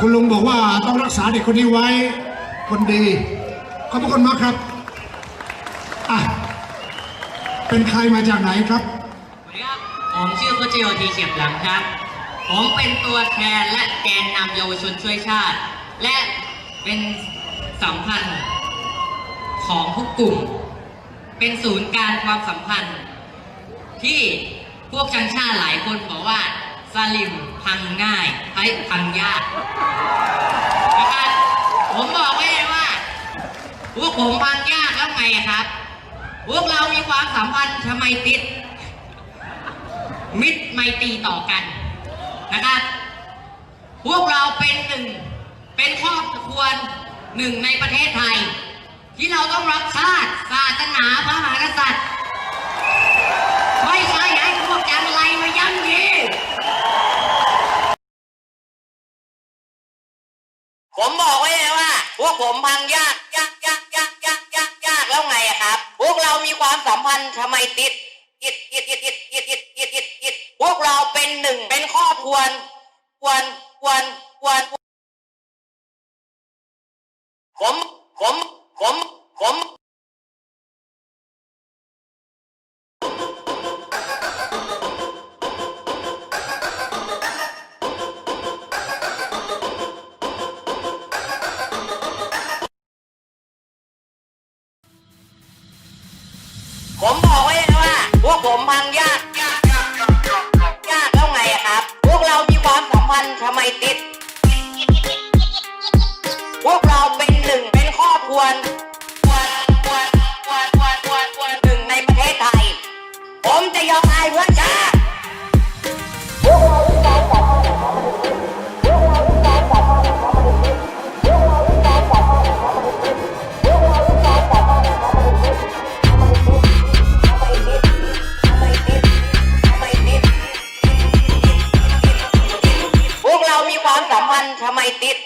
คุณลุงบอกว่าต้องรักษาเด็กคนนี้ไว้ คนดี ขอบพระคุณมากครับอะเป็นใครมาจากไหนครับสวัสดีครับ ผมชื่อโคชโยทีเฉียบหลังครับ ผมเป็นตัวแทนและแกนนำเยาวชนช่วยชาติ และเป็นสัมพันธ์ของทุกกลุ่ม เป็นศูนย์การความสัมพันธ์ ที่พวกชังชาติหลายคนบอกว่า ลิมพังง่ายไอ้พังยากนะครับผมบอกไว้เลยว่าพวกผมพังยากแล้วไงครับ พวกเรามีความสัมพันธ์ทำไมติด มิตรไมตรีต่อกันนะครับพวกเราเป็นหนึ่งเป็นครอบครัวหนึ่งในประเทศไทย ที่เราต้องรักชาติศาสนาพระมหากษัตริย์ ไม่ใช่ให้พวกจังไรมาย่ำยี ผมบอกไว้เลยว่า พวกผมพังยากยากยากยากยากยากยากแล้วไงอะครับ พวกเรามีความสัมพันธ์ทำไมติดติดติดติดติดติดติดติดติดติดพวกเราเป็นหนึ่งเป็นครอบครัวควรควรควรผมผมผมผม ผมบอกไว้เลยว่า พวกผมพังยากยากยากยากยากยากแล้วไงอะครับ พวกเรามีความสัมพันธ์ทำไมติด พวกเราเป็นหนึ่งเป็นครอบครัวครควรควรควรควรควหนึ่งในประเทศไทย ผมจะยอมอายเพื่อชาติ ความสัมพันธ์ทำไมติด